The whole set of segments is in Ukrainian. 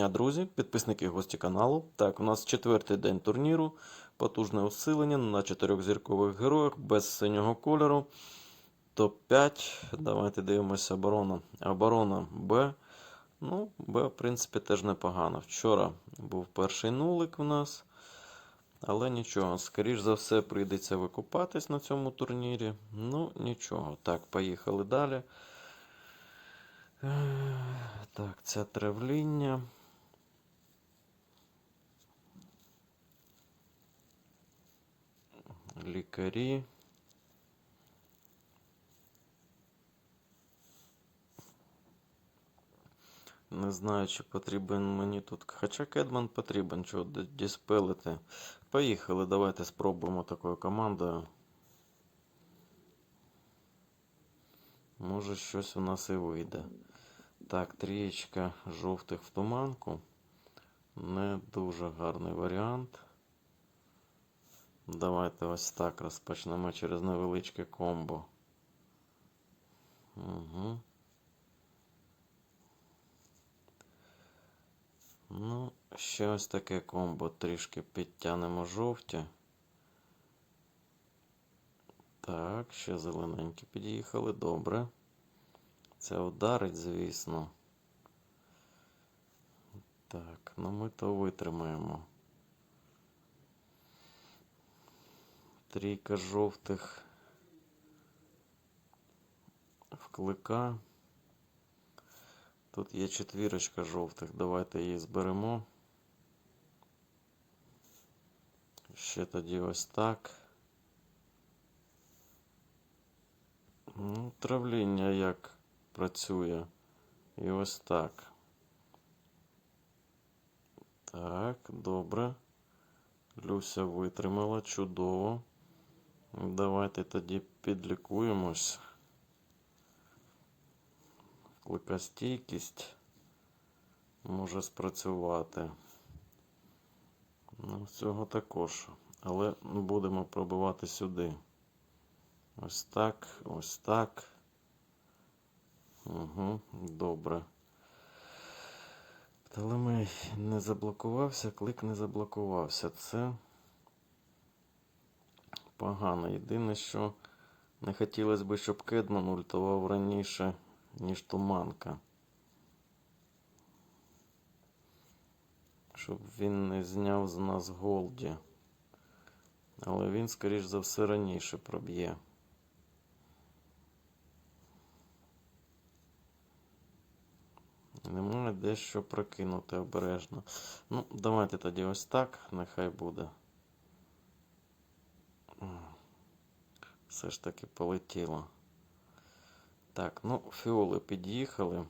дня, друзі, підписники гості каналу. Так, у нас четвертий день турніру. Потужне усилення на чотирьохзіркових героях без синього кольору. Топ-5. Давайте дивимося оборона. Оборона Б. Ну, Б, в принципі, теж непогано. Вчора був перший нулик у нас. Але нічого, скоріш за все, прийдеться викупатись на цьому турнірі. Ну, нічого. Так, поїхали далі. Так, це травління. Лікарі. Не знаю, чи потрібен мені тут. Хоча Кедман потрібен, чого діспелити. Поїхали, давайте спробуємо такою командою. Може щось у нас і вийде. Так, трієчка жовтих в туманку. Не дуже гарний варіант. Давайте ось так розпочнемо через невеличке комбо. Угу. Ну, ще ось таке комбо. Трішки підтягнемо жовті. Так, ще зелененькі під'їхали. Добре. Це ударить, звісно. Так, ну ми то витримаємо. Трійка жовтих вклика. Тут є четвірочка жовтих. Давайте її зберемо. Ще тоді ось так. Ну, травління як працює. І ось так. Так, добре. Люся витримала чудово. Давайте тоді підлікуємось. Кликостійкість може спрацювати. Ну, цього також. Але будемо пробивати сюди. Ось так, ось так. Угу, добре. Птолемей не заблокувався, клик не заблокувався. Це погано. Єдине, що не хотілося б, щоб Кедман ультував раніше, ніж туманка. Щоб він не зняв з нас голді. Але він, скоріш за все, раніше проб'є. Немає дещо прокинути обережно. Ну, давайте тоді ось так, нехай буде. Все ж таки полетіло. Так, ну, фіоли під'їхали.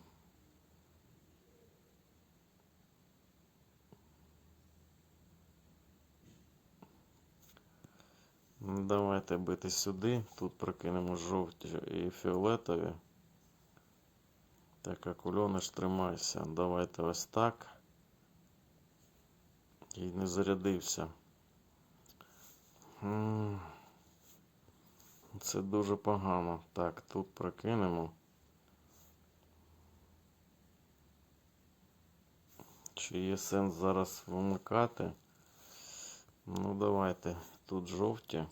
Ну, Давайте бити сюди. Тут прокинемо жовті і фіолетові. Так, акульони ж тримайся. Давайте ось так. І не зарядився. Це дуже погано. Так, тут прокинемо. Чи є сенс зараз вимикати? Ну, давайте. Тут жовті.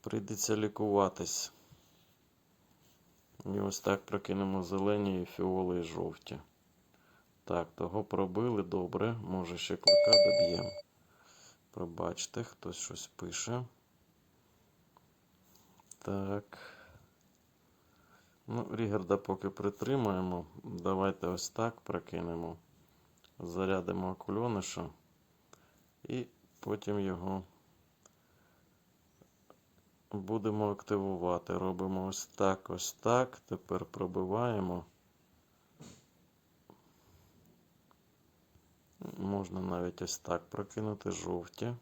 Прийдеться лікуватись. І ось так прокинемо зелені і фіоли і жовті. Так, того пробили добре. Може ще клика доб'ємо. Пробачте, хтось щось пише. Так. Ну, Рігарда поки притримаємо. Давайте ось так прокинемо. Зарядимо акульониша. І потім його будемо активувати. Робимо ось так, ось так. Тепер пробиваємо. Можна навіть ось так прокинути жовті.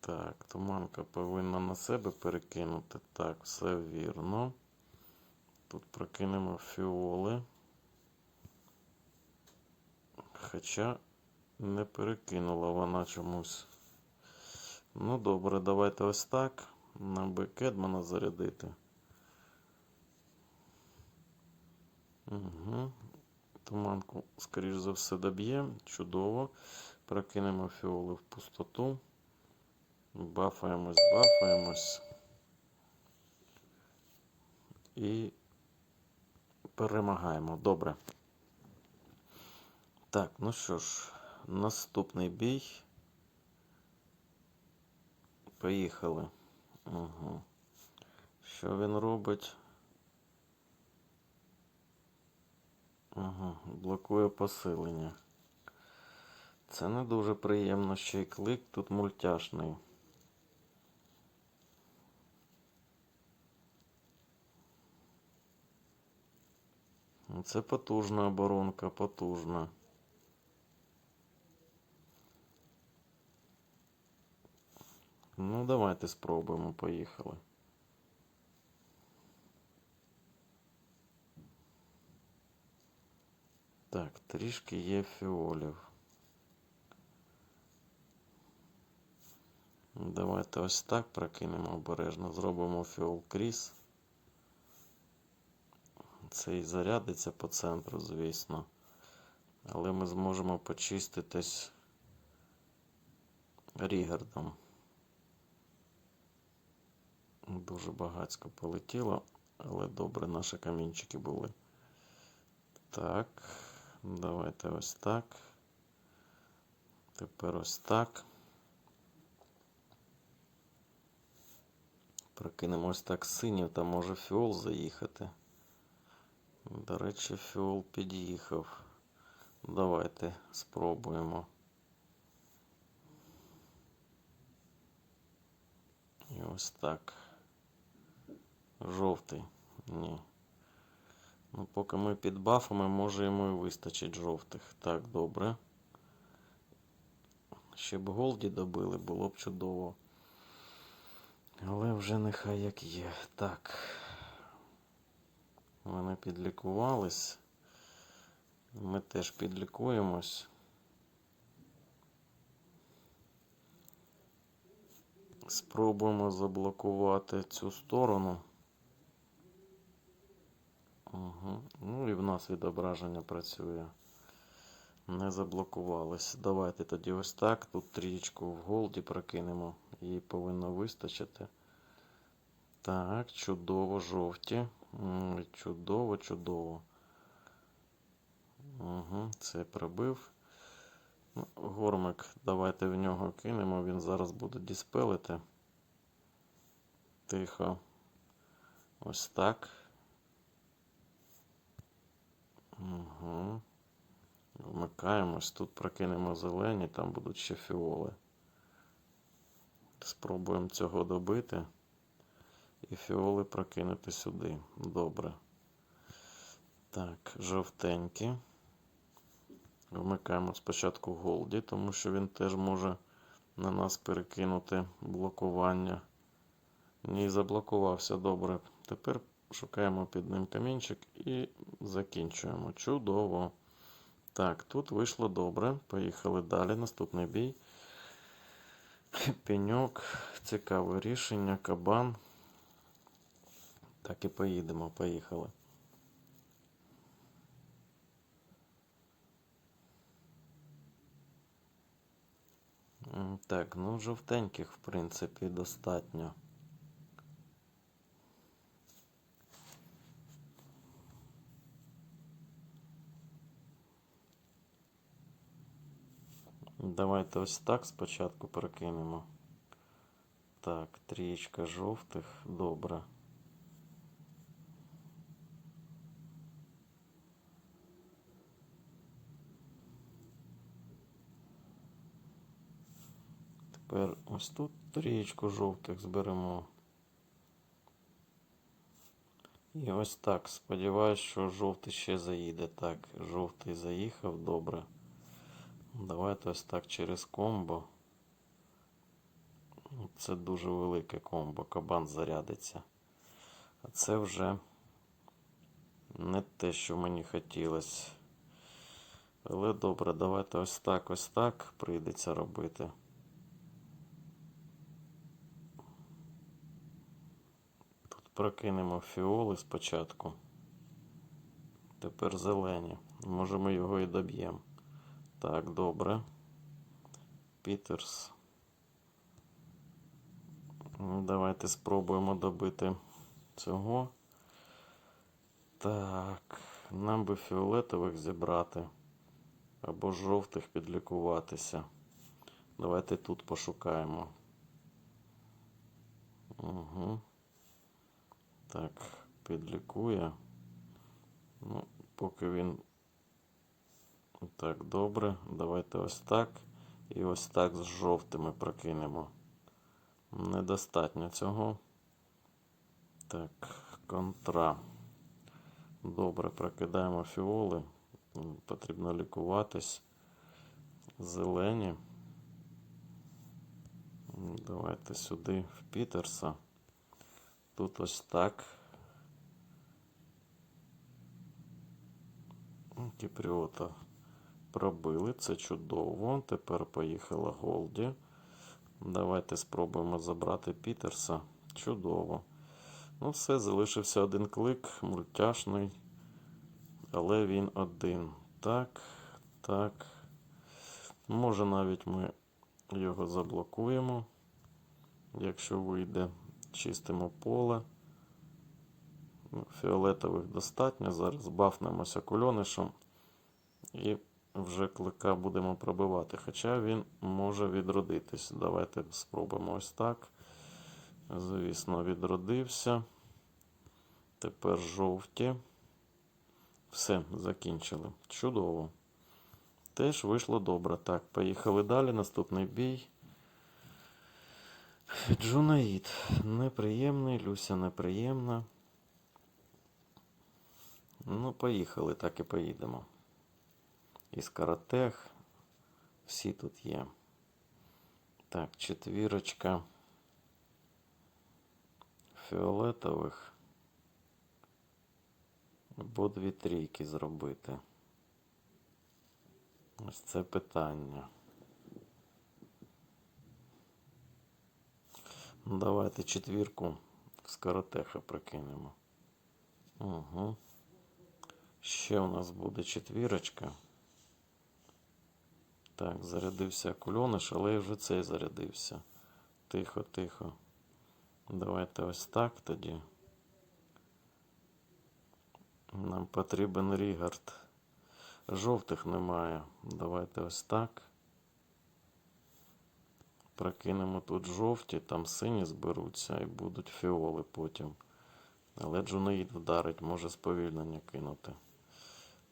Так, туманка повинна на себе перекинути. Так, все вірно. Тут прокинемо фіоли. Хоча не перекинула вона чомусь. Ну добре, давайте ось так. На Б Кедмана зарядити. Угу. Туманку, скоріш за все, доб'є. Чудово. Прокинемо фіоли в пустоту. Бафаємось, бафаємось. І перемагаємо. Добре. Так, ну що ж, наступний бій. Поїхали. Угу. Що він робить? Угу. Блокує посилення. Це не дуже приємно, ще й клик тут мультяшний. Це потужна оборонка, потужна. Ну, давайте спробуємо, поїхали. Так, трішки є фіолів. Давайте ось так прокинемо обережно. Зробимо фіол кріс. Це і зарядиться по центру, звісно. Але ми зможемо почиститись Рігардом. Дуже багацько полетіло, але добре наші камінчики були. Так, давайте ось так. Тепер ось так. Прокинемо ось так синів, там може фіол заїхати. До речі, фіол під'їхав. Давайте спробуємо. І ось так. Жовтий. Ні. Ну, поки ми під бафами, може йому і вистачить жовтих. Так, добре. Ще б голді добили, було б чудово. Але вже нехай як є. Так. Вони підлікувались. Ми теж підлікуємось. Спробуємо заблокувати цю сторону. Угу. Ну і в нас відображення працює. Не заблокувались. Давайте тоді ось так. Тут трієчку в голді прокинемо. Їй повинно вистачити. Так, чудово, жовті. Чудово, чудово. Угу, це пробив. Ну, Гормик, давайте в нього кинемо. Він зараз буде діспелити. Тихо. Ось так. Угу. Вмикаємось. Тут прокинемо зелені, там будуть ще фіоли. Спробуємо цього добити. І фіоли прокинути сюди. Добре. Так, жовтенькі. Вмикаємо спочатку Голді, тому що він теж може на нас перекинути блокування. Ні, заблокувався добре. Тепер шукаємо під ним камінчик і закінчуємо. Чудово. Так, тут вийшло добре. Поїхали далі. Наступний бій. Пеньок. Цікаве рішення. Кабан. Так і поїдемо. Поїхали. Так, ну жовтеньких, в принципі, достатньо. Давайте ось так спочатку прокинемо. Так, трієчка жовтих, добре. Тепер ось тут трієчку жовтих зберемо. І ось так. Сподіваюсь, що жовтий ще заїде. Так, жовтий заїхав, добре. Давайте ось так через комбо. Це дуже велике комбо, кабан зарядиться. А це вже не те, що мені хотілося. Але добре, давайте ось так ось так прийдеться робити. Тут прокинемо фіоли спочатку. Тепер зелені. Може ми його і доб'ємо. Так, добре. Пітерс. Ну, Давайте спробуємо добити цього. Так, нам би фіолетових зібрати. Або жовтих підлікуватися. Давайте тут пошукаємо. Угу. Так, підлікує. Ну, поки він так добре. Давайте ось так. І ось так з жовтими прокинемо. Недостатньо цього. Так, контра. Добре, прокидаємо фіоли. Потрібно лікуватись. Зелені. Давайте сюди в Пітерса. Тут ось так. Кіпріота пробили. Це чудово. Тепер поїхала Голді. Давайте спробуємо забрати Пітерса. Чудово. Ну, все, залишився один клик, мультяшний. Але він один. Так, так. Може навіть ми його заблокуємо. Якщо вийде, чистимо поле. Ну, Фіолетових достатньо. Зараз бафнемося кульонишем. І вже клика будемо пробивати. Хоча він може відродитись. Давайте спробуємо ось так. Звісно, відродився. Тепер жовті. Все, закінчили. Чудово. Теж вийшло добре. Так, поїхали далі. Наступний бій. Джунаїд. Неприємний, Люся неприємна. Ну, поїхали, так і поїдемо. Із каратех. Всі тут є. Так, четвірочка. Фіолетових. Або дві трійки зробити. Ось це питання. Ну, Давайте четвірку з каратеха прокинемо. Угу. Ще у нас буде четвірочка. Так, зарядився кульониш, але вже цей зарядився. Тихо, тихо. Давайте ось так тоді. Нам потрібен Рігард. Жовтих немає. Давайте ось так. Прокинемо тут жовті, там сині зберуться і будуть фіоли потім. Але Джунаїд вдарить, може сповільнення кинути.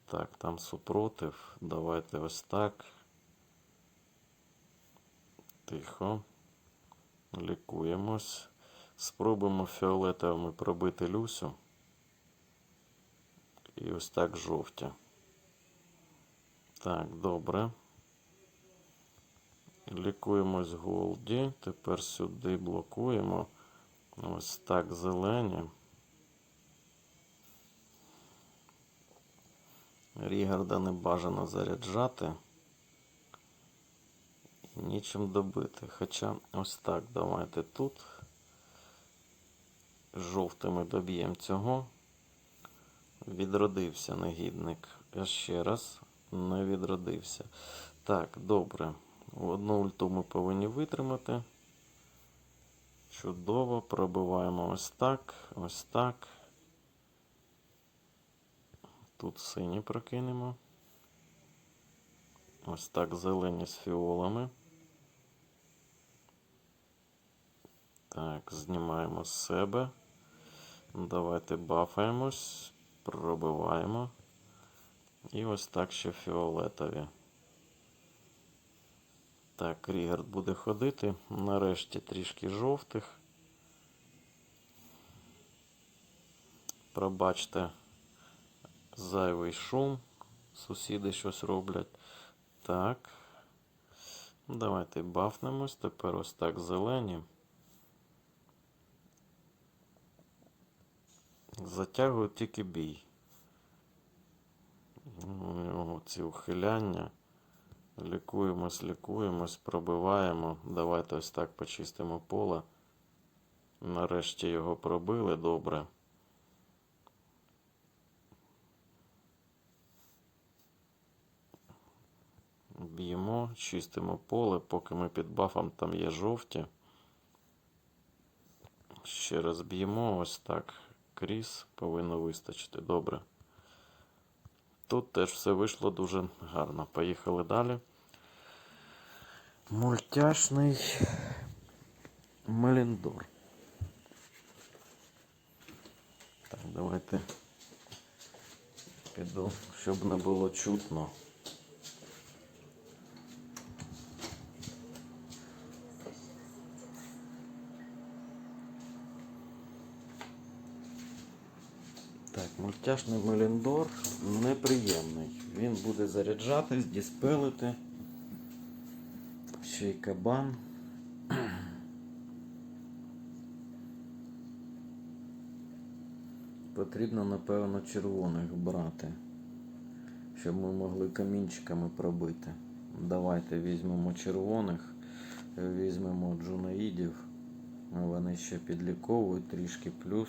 Так, там супротив. Давайте ось так. Тихо. Лікуємось. Спробуємо фіолетовими пробити Люсю. І ось так жовті. Так, добре. Лікуємось Голді. Тепер сюди блокуємо. Ось так зелені. Рігарда не бажано заряджати. Нічим добити. Хоча ось так давайте тут. Жовтими доб'ємо цього. Відродився негідник. Я ще раз не відродився. Так, добре. Одну ульту ми повинні витримати. Чудово. Пробиваємо ось так, ось так. Тут сині прокинемо. Ось так зелені з фіолами. Так, знімаємо з себе. Давайте бафаємось, пробиваємо. І ось так ще фіолетові. Так, Рігард буде ходити. Нарешті трішки жовтих. Пробачте зайвий шум. Сусіди щось роблять. Так. Давайте бафнемось. Тепер ось так зелені. Затягують тільки бій. У ці ухиляння. Лікуємось, лікуємось, пробиваємо. Давайте ось так почистимо поле. Нарешті його пробили добре. Б'ємо, чистимо поле, поки ми під бафом там є жовті. Ще раз б'ємо, ось так. Кріс повинно вистачити. Добре. Тут теж все вийшло дуже гарно. Поїхали далі. Мультяшний Меліндор. Так, давайте піду, щоб не було чутно. Так, Меліндор неприємний. Він буде заряджатись, діспелити. Ще й кабан. Потрібно, напевно, червоних брати, щоб ми могли камінчиками пробити. Давайте візьмемо червоних, візьмемо джунаїдів. Вони ще підліковують трішки плюс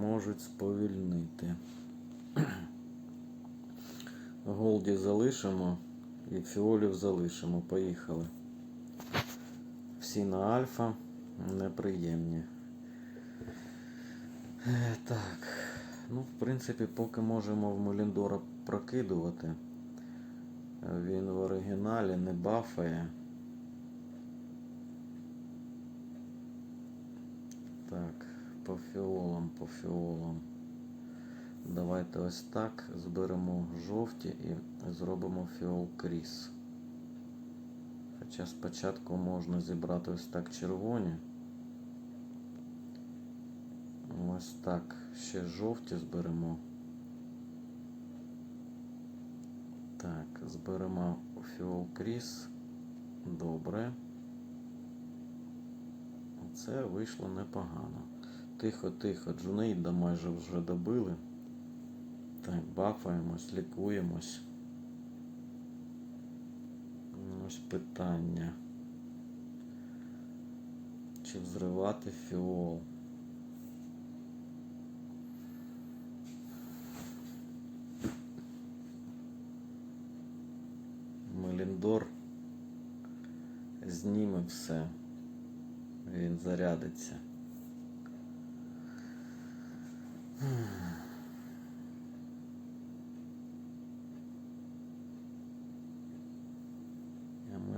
можуть сповільнити. Голді залишимо і фіолів залишимо. Поїхали. Всі на альфа неприємні. Е, Так. Ну, в принципі, поки можемо в Меліндора прокидувати. Він в оригіналі не бафає. Так, по фіолам, по. Давайте ось так зберемо жовті і зробимо фіол кріс. Хоча спочатку можна зібрати ось так червоні. Ось так ще жовті зберемо. Так, зберемо фіол кріс. Добре. Це вийшло непогано. Тихо, тихо, Джунейда майже вже добили. Так, бафаємось, лікуємось. Ось питання. Чи взривати фіол? Меліндор зніме все. Він зарядиться.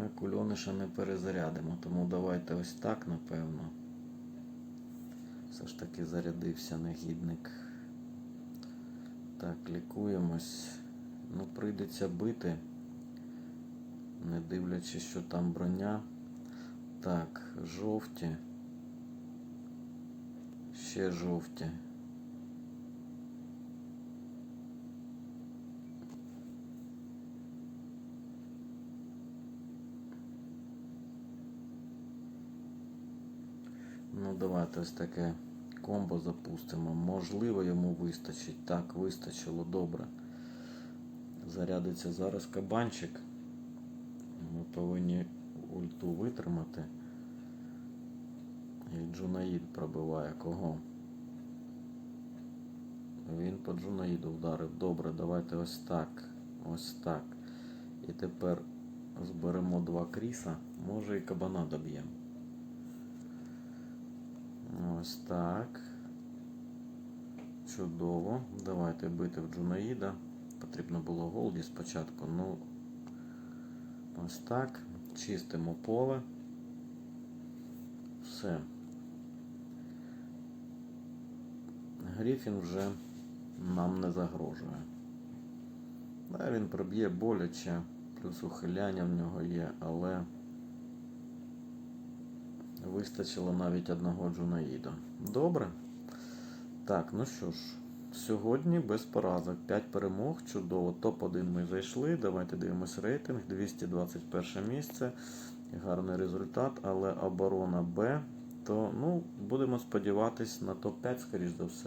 А ми кульониша не перезарядимо, тому давайте ось так, напевно. Все ж таки зарядився негідник. Так, лікуємось. Ну, прийдеться бити, не дивлячись, що там броня. Так, жовті. Ще жовті. Ну, давайте ось таке комбо запустимо. Можливо, йому вистачить. Так, вистачило добре. Зарядиться зараз кабанчик. Ми повинні ульту витримати. І Джунаїд пробиває кого? Він по Джунаїду вдарив. Добре, давайте ось так. Ось так. І тепер зберемо два кріса. Може і кабана доб'ємо. Ось так. Чудово. Давайте бити в Джунаїда. Потрібно було голді спочатку. Ну, ось так. Чистимо поле. Все. Гріфін вже нам не загрожує. Да, він проб'є боляче, плюс ухиляння в нього є, але вистачило навіть одного Джунаїда. Добре. Так, ну що ж, сьогодні без поразок. 5 перемог, чудово. Топ-1 ми зайшли. Давайте дивимось рейтинг. 221 місце. Гарний результат, але оборона Б. То ну, будемо сподіватись на топ-5, скоріш за все.